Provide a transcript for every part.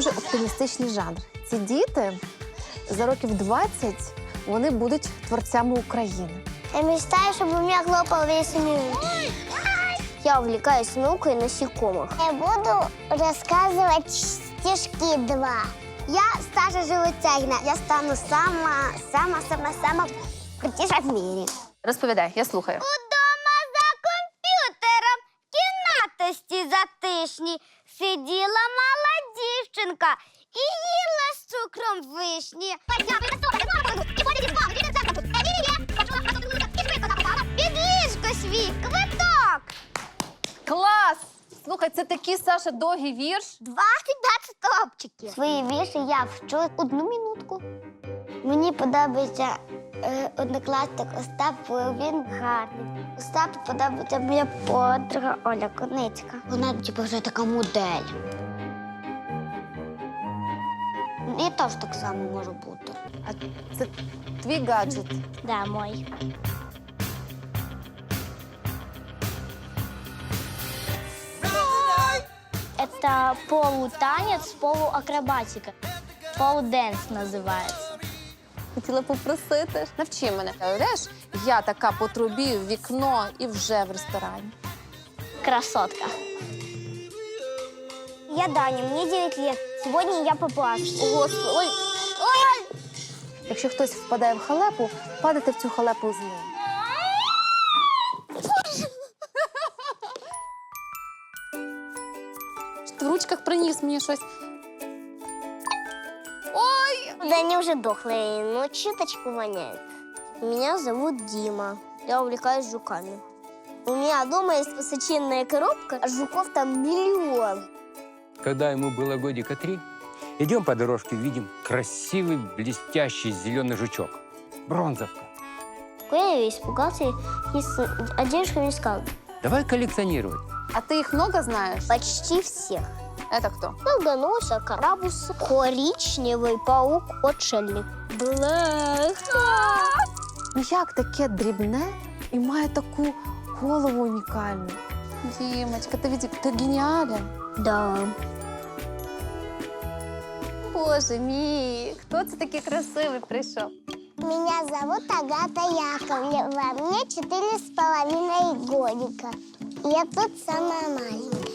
дуже оптимістичний жанр. Ці діти за років 20 вони будуть творцями України. Я мечтаю, чтобы у меня хлопал весь мир. Я увлекаюсь наукой насекомых. Я буду рассказывать стишки два. Я Саша Животягина. Я стану сама, сама, сама, сама крутіша в мире. Розповідай, я слухаю. Удома за комп'ютером в кімнатості затишні сиділа мала дівчинка і їла з цукром вишні. Під ліжко свій квиток. Клас! Слухай, це такий Саша довгий вірш. 20 стопчиків. Свої вірші я вчу одну минутку. Мені подобається е, однокласник Остап, бо він гарний. Остапу подобається моя подруга Оля Коницька. Вона типу, вже така модель. І теж так само може бути. А це твій гаджет. Да, мой. Это полутанец, полуакробатика. Полуденс называется. Хотіла попросити. Навчи мене. Уявляєш, я така по трубі в вікно і вже в ресторані. Красотка. Я Даня, мне 9 лет. Сегодня я поплачу. Господи, ой. Ой! Якщо хтось впадає в халепу, падайте в цю халепу з ним. Що ти в ручках приніс мені щось. Ой! Да они уже дохлые, но чуточку воняют. Меня зовут Дима. Я увлекаюсь жуками. У меня дома есть высоченная коробка, а жуков там миллион. Когда ему было годика три, идем по дорожке, видим красивый блестящий зеленый жучок. Бронзовка. Я испугался, и с- а девушка мне сказала, Давай коллекционировать. А ти їх много знаєш? почти всех. Это хто? Долгоноса, карабус, коричневый паук, отшельник. Бляха! Ну як таке дрібне і має таку голову унікальну? Дімочка, ти, від... ти геніален. Да. Боже мій, хто це такий красивий прийшов? Меня зовут Агата Яковлева. Мне четыре с половиной годика. Я тут самая маленькая.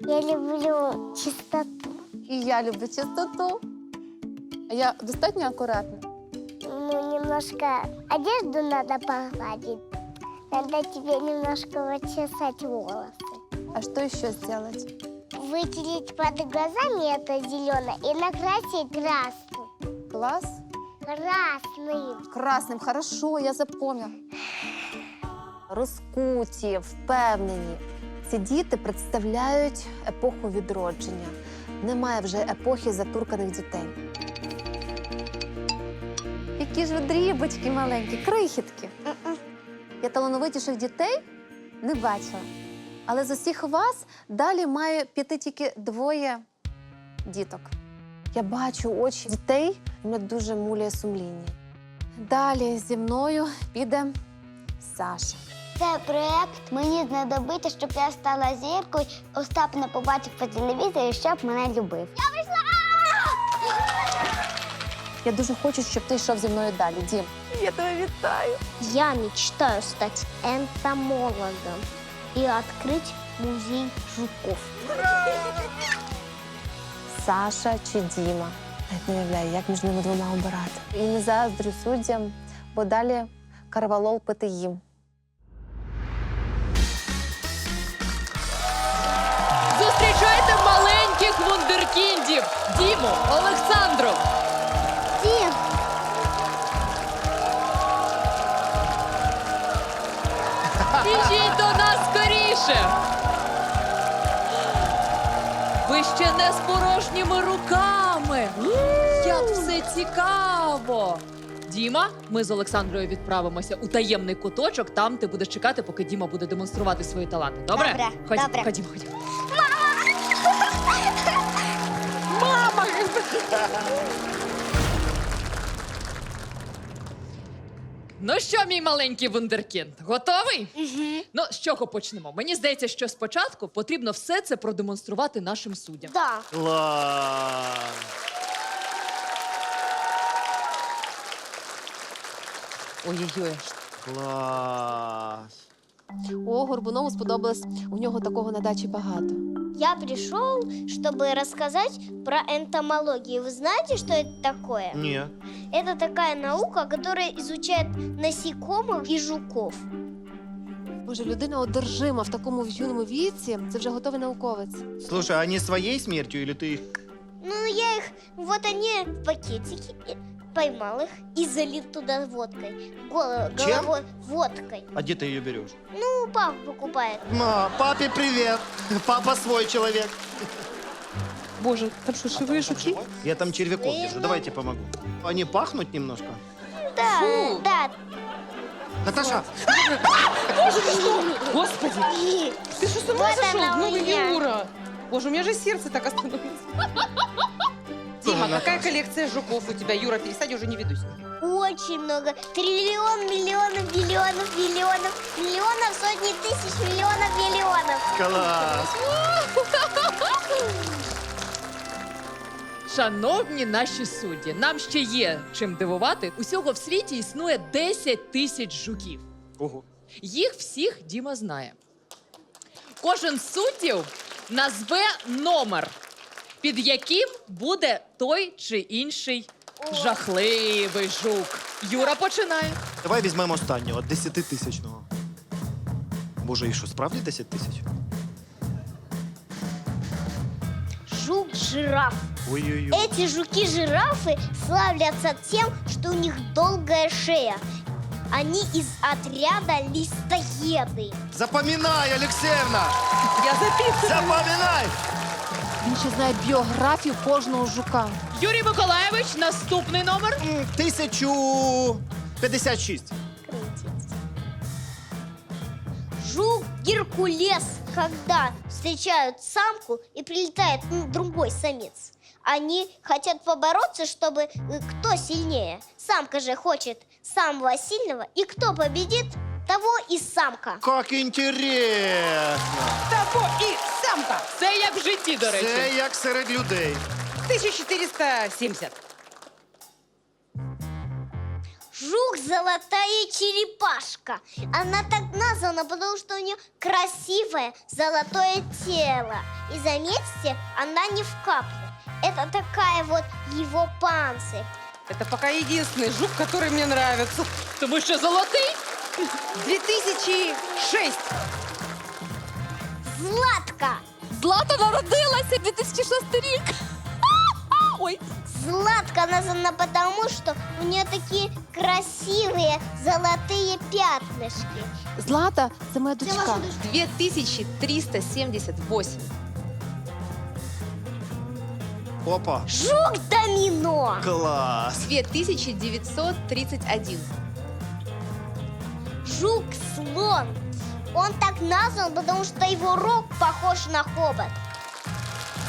Я люблю чистоту. І я люблю чистоту. А я достатньо акуратна. Ну, немножко одежду надо погладить. Надо тебе немножко вычесать волосы. А що ще зробити? Вытереть под глазами это зеленое и накрасить красным. Клас? Красным. Красним, хорошо, я запомнила. Розкуті, впевнені. Ці діти представляють епоху відродження. Немає вже епохи затурканих дітей. Які ж ви дрібочки маленькі, крихітки. Я талановитіших дітей не бачила. Але з усіх вас далі має піти тільки двоє діток. Я бачу очі дітей, і мене дуже муляє сумління. Далі зі мною піде Саша. Це проект мені знадобиться, щоб я стала зіркою. Остап не побачив по телевізорі, щоб мене любив. Я вийшла! Я дуже хочу, щоб ти йшов зі мною далі. Дім. Я тебе вітаю. Я мечтаю стать энтомологом и открыть музей жуков. Саша чи Діма. Навіть не уявляю, як між ними двома обирати. І не заздрю суддям, бо далі карвалол пити їм. Зустрічайте маленьких вундеркіндів Діму, Олександру. Скоріше. Ви ще не з порожніми руками. Як все цікаво. Діма, ми з Олександрою відправимося у таємний куточок. Там ти будеш чекати, поки Діма буде демонструвати свої таланти. Добре? Добре, Ходім, добре. ходімо, ходімо. Ну що, мій маленький вундеркінд, готовий? Угу. Ну, з чого почнемо? Мені здається, що спочатку потрібно все це продемонструвати нашим суддям. Да. Класс. Ой-ой-ой. Класс. О, Горбунову сподобалось. У нього такого на дачі багато. Я пришел, чтобы рассказать про энтомологию. Вы знаете, что это такое? Нет. Это такая наука, которая изучает насекомых и жуков. Боже, людина одержима в такому юному віці. Це вже готовий науковець. Слушай, а не своей смертью или ты их... Ну, я их... Вот они в пакетике. Поймал их и залил туда водкой. Голо- Чем? Головой водкой. А где ты ее берешь? Ну, папа покупает. Ма, папе привет. Папа свой человек. Боже, там что, живые жуки? Я там червяков держу. ну. Давайте помогу. Они пахнут немножко. Да, Фу. да. Наташа, Господи, ты что, с ума Вот сошел? она у Ну, меня. Юра. Боже, у меня же сердце так остановилось. Дима, какая коллекция жуков у тебя? Юра, перестань, я уже не ведусь. Очень много. Триллион, миллионов, миллионов, миллионов, миллионов, сотни тысяч, миллионов, миллионов. класс. Шановні наші судді, нам ще є чим дивувати. Усього в світі існує 10 тисяч жуків. Ого. Їх всіх Діма знає. Кожен з суддів назве номер, під яким буде той чи інший жахливий жук. Юра починає. Давай візьмемо останнього, 10-тисячного. Боже, і що, справді 10 тисяч? Жук-жираф. Ой-ой-ой. Эти жуки-жирафы славятся тем, что у них долгая шея. Они из отряда листоеды. Запоминай, Алексеевна! Я записываю. Запоминай! Він ще знає біографію кожного жука. Юрій Миколаєвич, наступний номер. М, 1056. Жук Геркулес, когда встречают самку и прилетает м, другой самец, они хотят побороться, чтобы э, кто сильнее. Самка же хочет самого сильного, и кто победит, того и самка. Как интересно! Того и самка. Це як в житті, до речі. Це як серед людей. 1470. Жук золотая черепашка. Она так названа, потому что у нее красивое золотое тело. И заметьте, она не в капле. Это такая вот его панцирь. Это пока единственный жук, который мне нравится. Тому що золотий. 2006. Златка. Злата народилася 2006 рік. Ой, Златка названа потому, что у нее такие красивые золотые пятнышки. Злата це моя дочка. 2378. Опа. Жук домино. Класс. 2931. Жук слон. Он так назван, потому что его рог похож на хобот.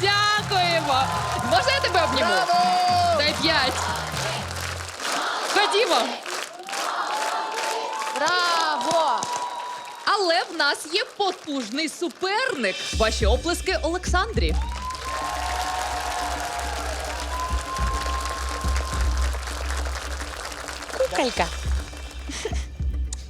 Дякуємо. Можна я тебе обніму? Дай п'ять. Ходімо. Браво! Але в нас є потужний суперник. Ваші оплески Олександрі. Куколька.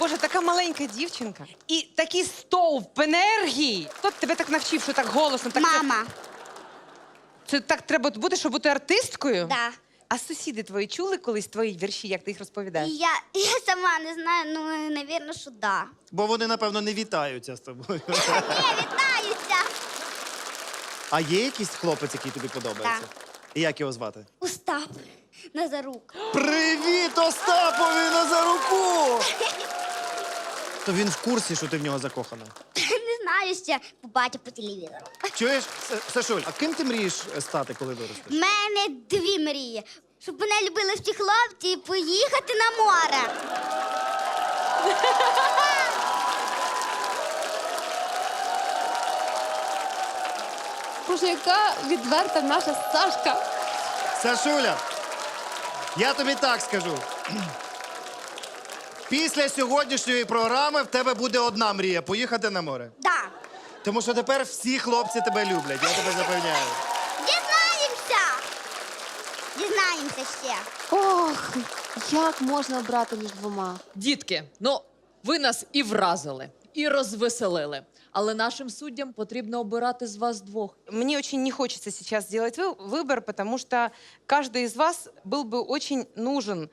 Боже, така маленька дівчинка. І такий стовп енергії. Хто тебе так навчив, що так голосно? Так Мама. Це, так треба бути, щоб бути артисткою? Да. А сусіди твої чули колись твої вірші, як ти їх розповідаєш? Я, я сама не знаю, ну, навірно, що да. Бо вони, напевно, не вітаються з тобою. Я вітаюся. А є якийсь хлопець, який тобі подобається? І як його звати? Остап Назарук. Привіт, Остапові Назаруку! То він в курсі, що ти в нього закохана. Не знаю ще, побачу по телевізору. Чуєш, С- Сашуль, а ким ти мрієш стати, коли У виростеш? мене дві мрії. Щоб мене любили всі хлопці і поїхати на море. Боже, яка відверта наша Сашка. Сашуля, я тобі так скажу. Після сьогоднішньої програми в тебе буде одна мрія поїхати на море. Да. Тому що тепер всі хлопці тебе люблять, я тебе запевняю. Дізнаємося. Дізнаємося ще. Ох, як можна обрати між двома? Дітки, ну ви нас і вразили, і розвеселили. Але нашим суддям потрібно обирати з вас двох. Мне очень не хочется сейчас сделать вы- выбор, потому что каждый из вас был бы очень нужен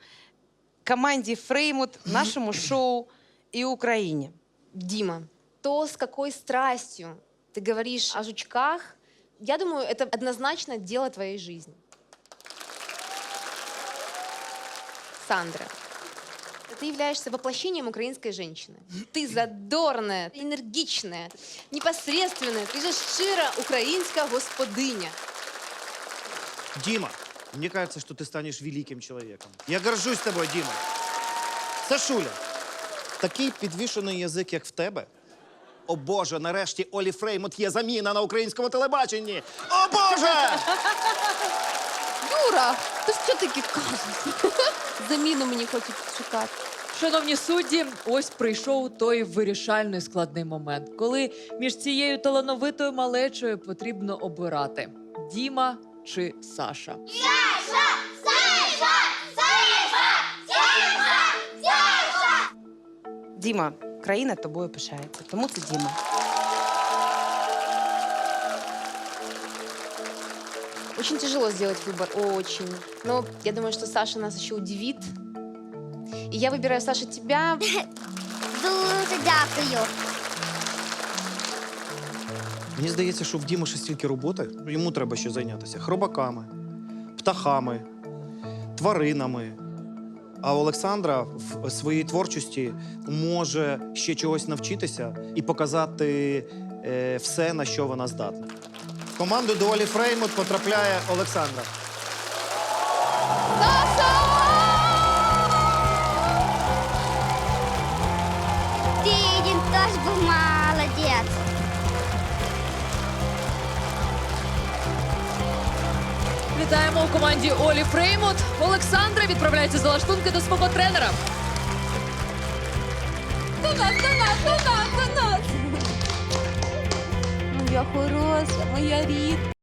команде Фреймут, нашему шоу и Украине. Дима, то, с какой страстью ты говоришь о жучках, я думаю, это однозначно дело твоей жизни. Сандра, ты являешься воплощением украинской женщины. Ты задорная, энергичная, непосредственная, ты же щира українська господиня. Дима, мне кажется, что ты станешь великим человеком. Я горжусь тобой, Дима. Сашуля, такий підвішений язик, як в тебе. О Боже, нарешті Олі Фреймут є заміна на українському телебаченні. О Боже! Юра, ти що таке кажеш? Заміну мені хочуть шукати. Шановні судді, ось прийшов той вирішальний складний момент, коли між цією талановитою малечою потрібно обирати Діма чи Саша. Дима, країна тобою пишається, тому це Дима. Очень тяжело сделать выбор, очень. Но я думаю, что Саша нас еще удивит. И я выбираю, Саша, тебя. Дуже дякую. Мені здається, що в Діми ще стільки роботи. Йому треба ще зайнятися хробаками, птахами, тваринами. А Олександра в своїй творчості може ще чогось навчитися і показати е, все, на що вона здатна. В команду до Олі Фреймут потрапляє Олександра. Ти теж був молодець. Вітаємо у команді Олі Фреймут. Олександра відправляється за лаштунки до свого тренера. До нас, до нас, до нас, до нас. Моя хороша, моя рідна.